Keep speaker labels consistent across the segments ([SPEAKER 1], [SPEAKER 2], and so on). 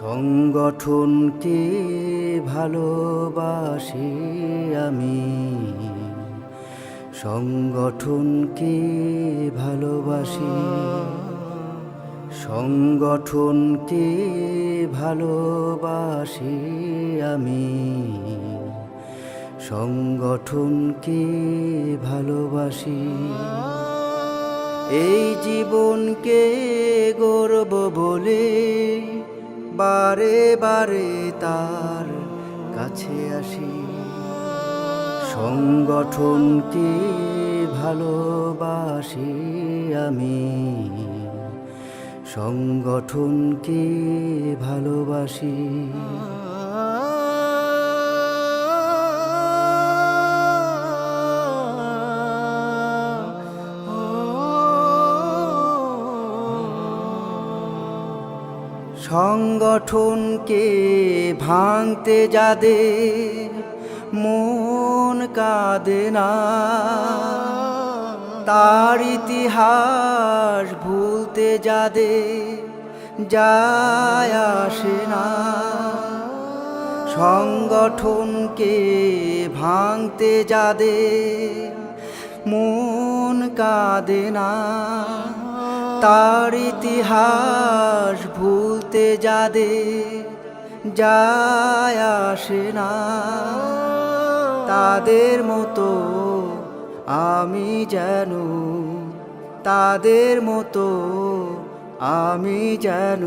[SPEAKER 1] সংগঠনকে ভালোবাসি আমি? সংগঠনকে ভালোবাসি? সংগঠনকে ভালোবাসি আমি? সংগঠনকে ভালোবাসি? এই জীবনকে গর্ব বলে বারে বারে তার কাছে আসি। সংগঠন কি ভালোবাসি আমি? সংগঠনকে ভালোবাসি? সংগঠনকে ভাঙতে যাদের মন কাঁদে না। তার ইতিহাস ভুলতে যাদের যায় আসে না। সংগঠনকে ভাঙতে যাদের মন কাঁদে না। তার ইতিহাস ভুলতে যাদের যায় আসে না। তাদের মতো আমি যেন, তাদের মতো আমি যেন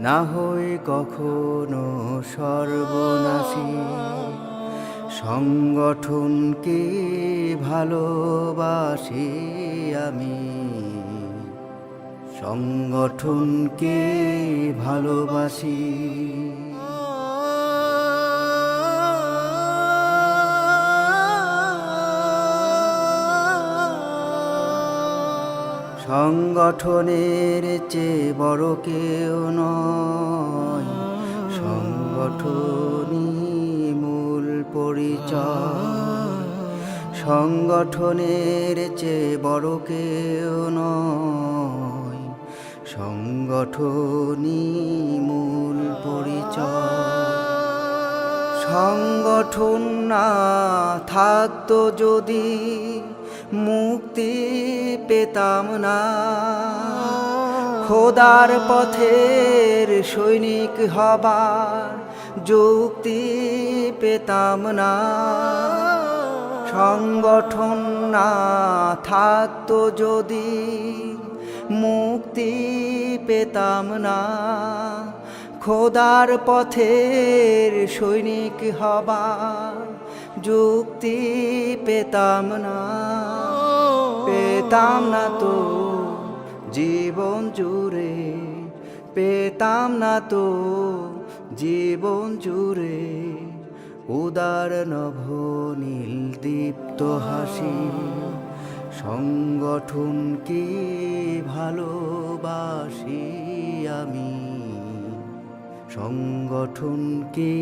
[SPEAKER 1] না হই কখনো সর্বনাশী। সংগঠনকে ভালোবাসি আমি। সংগঠনকে ভালোবাসি? সংগঠনের চেয়ে বড় কেউ নয়। সংগঠনই মূল পরিচয়। সংগঠনের চেয়ে বড় কেউ নয়। সংগঠনই মূল পরিচয়। সংগঠন না থাকতো যদি মুক্তি পেতাম না। খোদার পথের সৈনিক হবার যুক্তি পেতাম না। সংগঠন না থাকতো যদি পেতাম না। খোদার পথের সৈনিক হবার যুক্তি পেতাম না। পেতাম না তো জীবন জুড়ে, পেতাম না তো জীবন জুড়ে। উদার নভ নীল দীপ্ত হাসি। সংগঠনকে ভালোবাসি আমি? সংগঠনকে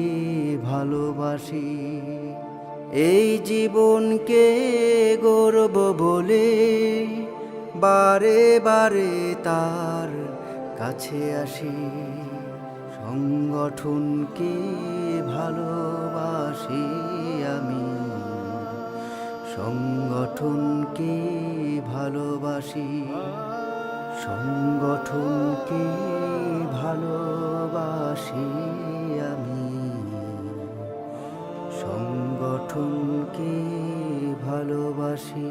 [SPEAKER 1] ভালোবাসি? এই জীবনকে গর্ব বলে বারে বারে তার কাছে আসি। সংগঠনকে ভালোবাসি আমি? সংগঠনকে ভালোবাসি? সংগঠনকে ভালোবাসি আমি? সংগঠনকে ভালোবাসি?